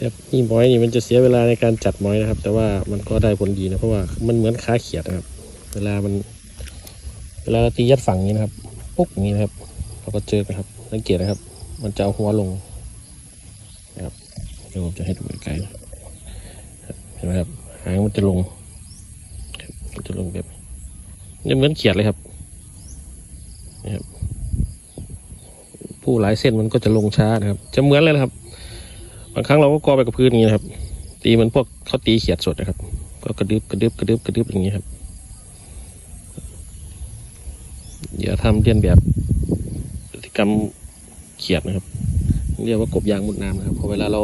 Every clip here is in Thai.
แบบนี่มอยนี่มันจะเสียเวลาในการจัดมอยนะครับ แต่ว่ามันก็ได้ผลดีนะเพราะว่ามันเหมือนขาเขียดนะครับ เวลามัน เวลาเราตียัดฝั่งนี้นะครับปุ๊บนี้นะครับ เราก็เจอกันครับสังเกตนะครับ มันจะเอาหัวลงนะครับเดี๋ยวผมจะให้ดูไกลๆเห็นไหมครับหางมันจะลงมันจะลงแบบนี่เหมือนเขียดเลยครับนะครับผู้หลายเส้นมันก็จะลงช้านะครับ จะเหมือนเลยนะครับางครั้งเราก็กอไปกับพื้นอย่างนี้นะครับ ตีเหมันพวกเขาตีเขียดสดนะครับ ก็กระดึบกระดึบกระดึบกระดึบอย่างนี้ครับอย่าทำเลียนแบบพฤติกรรมเขียดนะครับ เรียกว่ากบยางมุดน้ำนะครับพอเวลาเรา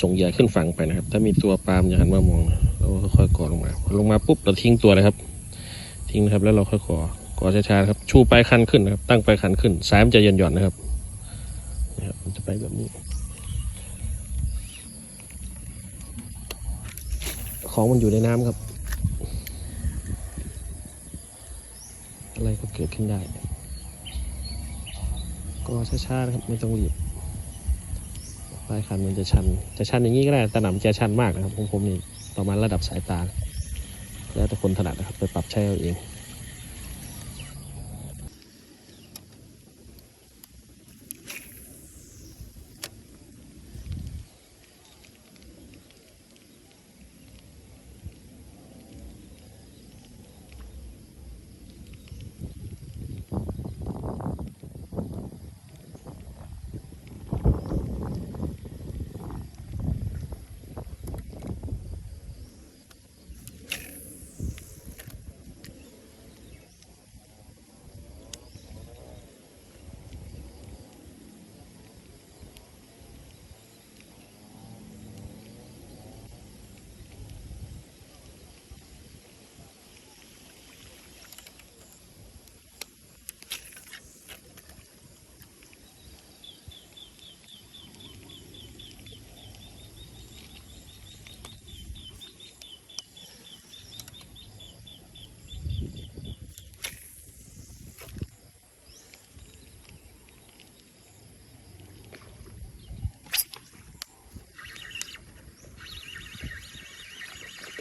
ส่งเหยื่อขึ้นฝั่งไปนะครับ ถ้ามีตัวปลามอย่าหันมามองเราก็ค่อยๆกอลงมาลงมาปุ๊บเราทิ้งตัวเลยครับ ทิ้งนะครับแล้วเราค่อยกอกอช้าๆครับชูปลายคันขึ้นนะครับ ตั้งปลายคันขึ้นสายมันจะหย่อนๆนะครับนะครับมันจะไปแบบนี้ ของมันอยู่ในน้ำครับ อะไรก็เกิดขึ้นได้ ก็ช้าๆนะครับไม่ต้องรีบปลายคันมันจะชัน จะชันอย่างนี้ก็ได้แต่หนำจะชันมากนะครับของผมนี่ประมาณระดับสายตา แล้วแต่คนถนัดนะครับไปปรับใช้เอาเอง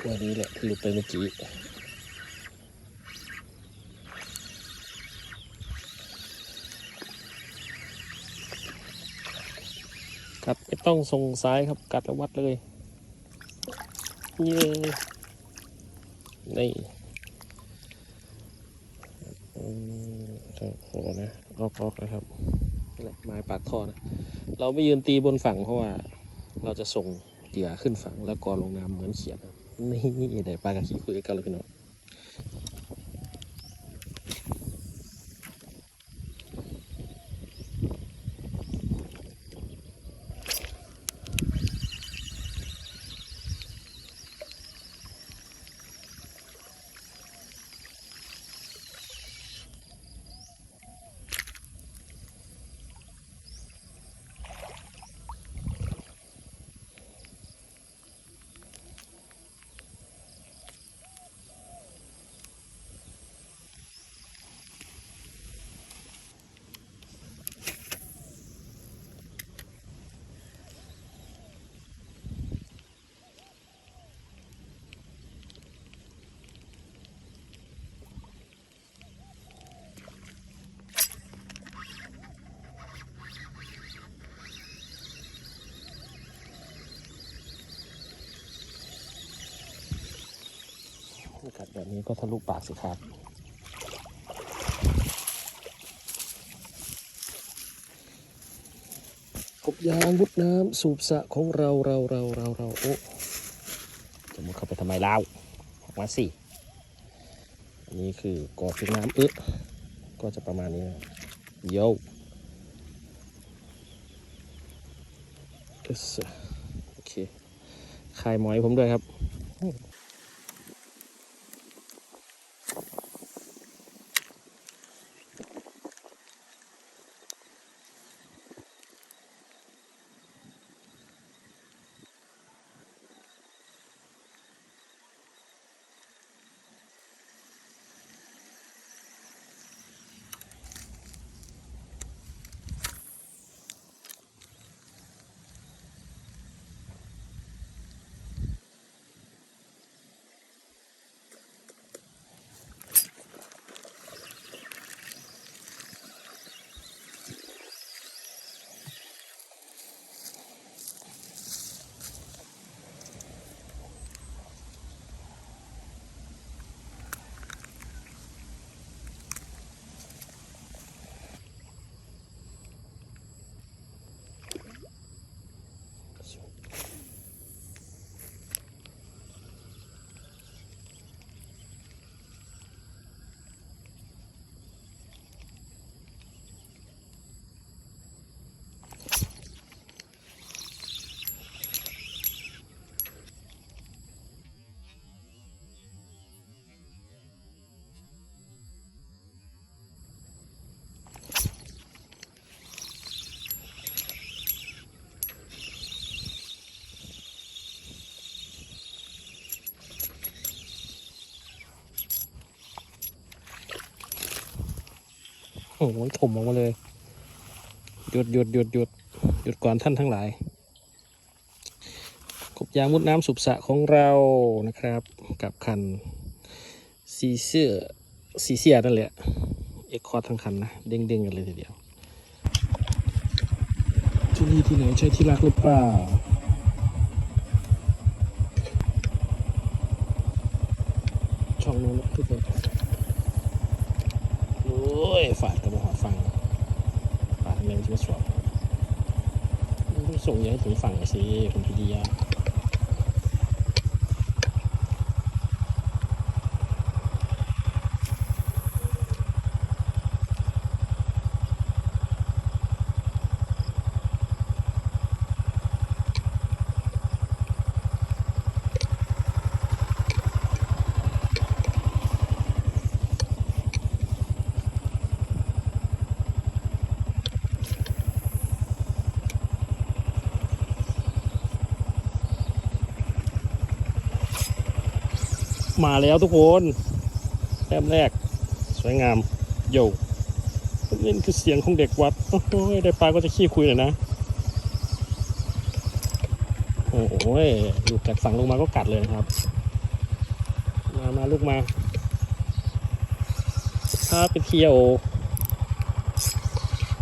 ตัวนี้แหละที่หลุดไปเมื่อกี้กัดไม่ต้องส่งซ้ายครับกัดแล้ววัดเลยเย้นี่โอ้โหนะออกออกนะครับนี่แหละไม้ปากท่อนะ เราไม่ยืนตีบนฝั่งเพราะว่า เราจะส่งเหยื่อขึ้นฝั่งแล้วกอลงน้ำเหมือนเขียดนะ นี่ได้ปลากับขี้คุยกันแล้วพี่น้อง กัดแบบนี้ก็ทะลุปากสิครับกบยางมุดน้ำสูบสะของเราเราเราเราเราโอ้จะมุดเข้าไปทำไมเล่าออกมาสิอันนี้คือกอดน้ำเอ๊ะก็จะประมาณนี้นะโย่เอสโอเคคลายหมอยผมด้วยครับ โอ้โหถมออกมาเลย หยุดหยุดหยุดหยุดหยุดก่อนท่านทั้งหลาย กบยางมุดน้ำสุบสระของเรานะครับ กับคันซีเสื้อซีเซียนั่นแหละ เอกคอร์ทั้งคันนะ เด้งเด้งกันเลยทีเดียว ที่นี่ที่ไหนใช่ที่รักหรือเปล่า ช่องนู้นนะทุกคนโอ้ย ฝาดกระบอกฟัง ฝาดทำไมมันจะไม่สวม ส่งยังถึงฝั่งสิคุณพีดีอา มาแล้วทุกคนแต้มแรก สวยงามโยนี่คือเสียงของเด็กวัด โอ้โหได้ปลาก็จะขี้คุยหน่อยนะ โอ้โหลูกจากฝั่งลงมาก็กัดเลยนะครับ มามาลูกมาพาไปเที่ยว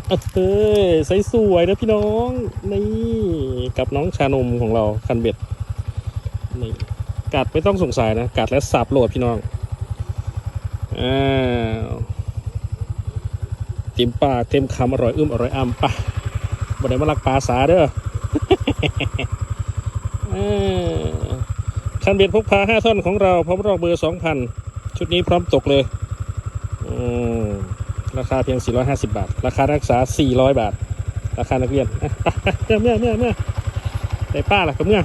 เอ้ยใสสวยนะพี่น้อง นี่ กับน้องชานมของเราคันเบ็ด นี่ กัดไม่ต้องสงสัยนะ กัดแล้วสับโหลดพี่น้องอ้าวเต็มปากเต็มคำอร่อยอึ้มอร่อยอ้ำปะบ่ได้มาลักปลาสาเด้ออ่าคันเบ็ดพกพาห้าท่อนของเราพร้อมรอกเบอร์สองพันชุดนี้พร้อมตกเลยอืมราคาเพียง 450 บาท ราคานักศึกษา 400 บาท ราคานักเรียนอะไปๆเมื่อเมื่อเมื่อเมื่อได้ป้าล่ะกับเมื่อ